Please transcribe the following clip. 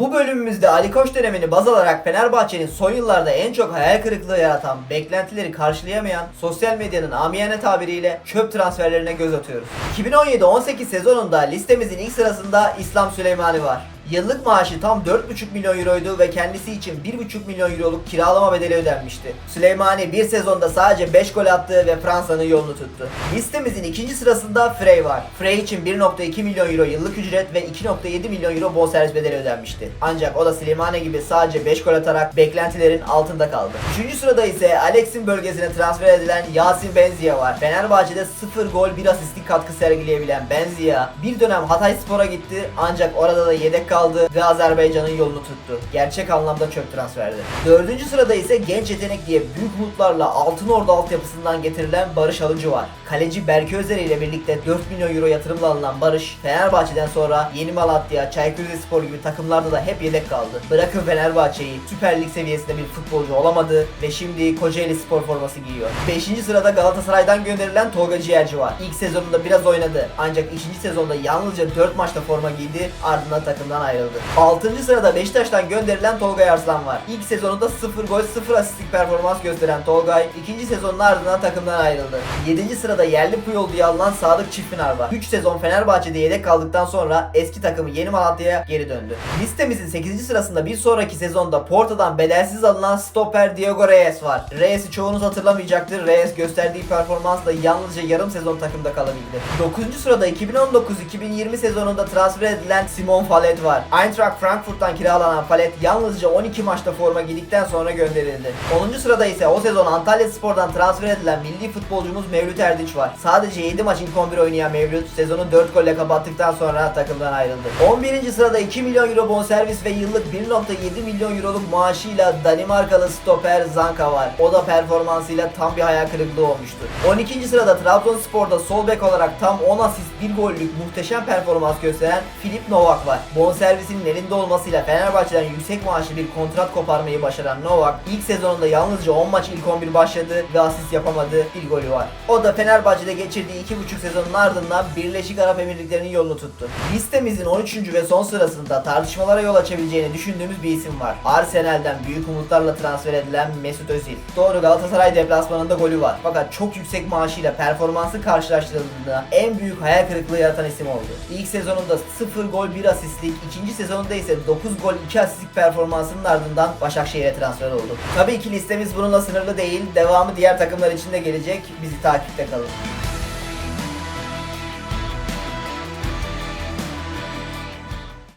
Bu bölümümüzde Ali Koç dönemini baz alarak Fenerbahçe'nin son yıllarda en çok hayal kırıklığı yaratan, beklentileri karşılayamayan, sosyal medyanın amiyane tabiriyle çöp transferlerine göz atıyoruz. 2017-18 sezonunda listemizin ilk sırasında İslam Süleymani var. Yıllık maaşı tam 4,5 milyon euroydu ve kendisi için 1,5 milyon euroluk kiralama bedeli ödenmişti. Süleymani bir sezonda sadece 5 gol attı ve Fransa'nın yolunu tuttu. Listemizin ikinci sırasında Frey var. Frey için 1,2 milyon euro yıllık ücret ve 2,7 milyon euro bonservis bedeli ödenmişti. Ancak o da Süleymani gibi sadece 5 gol atarak beklentilerin altında kaldı. Üçüncü sırada ise Alex'in bölgesine transfer edilen Yasin Benzia var. Fenerbahçe'de 0 gol 1 asistlik katkı sergileyebilen Benzia bir dönem Hatay Spor'a gitti ancak orada da yedek kaldı ve Azerbaycan'ın yolunu tuttu. Gerçek anlamda çöp transferdi. Dördüncü sırada ise genç yetenek diye büyük umutlarla Altın Ordu altyapısından getirilen Barış Alıcı var. Kaleci Berke Özer ile birlikte 4 milyon euro yatırımla alınan Barış, Fenerbahçe'den sonra Yeni Malatya, Çaykur Rizespor gibi takımlarda da hep yedek kaldı. Bırakın Fenerbahçe'yi, Süper Lig seviyesinde bir futbolcu olamadı ve şimdi Kocaeli Spor forması giyiyor. 5. sırada Galatasaray'dan gönderilen Tolga Ciğerci var. İlk sezonunda biraz oynadı ancak ikinci sezonda yalnızca 4 maçta forma giydi ardından takımdan ayrıldı. 6. sırada Beşiktaş'tan gönderilen Tolgay Arslan var. İlk sezonunda 0 gol 0 asistlik performans gösteren Tolgay ikinci sezonun ardından takımdan ayrıldı. 7. sırada yerli Puyol diye alınan Sadık Çiftpınar var. 3 sezon Fenerbahçe'de yedek kaldıktan sonra eski takımı Yeni Malatya'ya geri döndü. Listemizin 8. sırasında bir sonraki sezonda Porto'dan bedelsiz alınan stoper Diego Reyes var. Reyes'i çoğunuz hatırlamayacaktır. Reyes gösterdiği performansla yalnızca yarım sezon takımda kalabildi. 9. sırada 2019-2020 sezonunda transfer edilen Simon Fallet var. Eintracht Frankfurt'tan kiralanan Fallet yalnızca 12 maçta forma giydikten sonra gönderildi. 10. sırada ise o sezon Antalya Spor'dan transfer edilen milli futbolcumuz Mevlüt Erdinç var. Sadece 7 maç ilk 11 oynayan Mevlüt sezonu 4 golle kapattıktan sonra takımdan ayrıldı. 11. sırada 2 milyon euro bonservis ve yıllık 1.7 milyon euroluk maaşıyla Danimarkalı stoper Zanka var. O da performansıyla tam bir hayal kırıklığı olmuştu. 12. sırada Trabzonspor'da sol bek olarak tam 10 asist 1 gollük muhteşem performans gösteren Filip Novak var. Bonservisinin elinde olmasıyla Fenerbahçe'den yüksek maaşlı bir kontrat koparmayı başaran Novak ilk sezonunda yalnızca 10 maç ilk 11 başladı ve asist yapamadı. Bir golü var. O da Fenerbahçe'de geçirdiği 2,5 sezonun ardından Birleşik Arap Emirlikleri'nin yolunu tuttu. Listemizin 13. ve son sırasında tartışmalara yol açabileceğini düşündüğümüz bir isim var. Arsenal'den büyük umutlarla transfer edilen Mesut Özil. Doğru Galatasaray deplasmanında golü var. Fakat çok yüksek maaşıyla performansı karşılaştırıldığında en büyük hayal kırıklığı yaratan isim oldu. İlk sezonunda 0 gol 1 asistlik, ikinci sezonunda ise 9 gol 2 asistlik performansının ardından Başakşehir'e transfer oldu. Tabii ki listemiz bununla sınırlı değil. Devamı diğer takımlar için de gelecek. Bizi takipte kalın.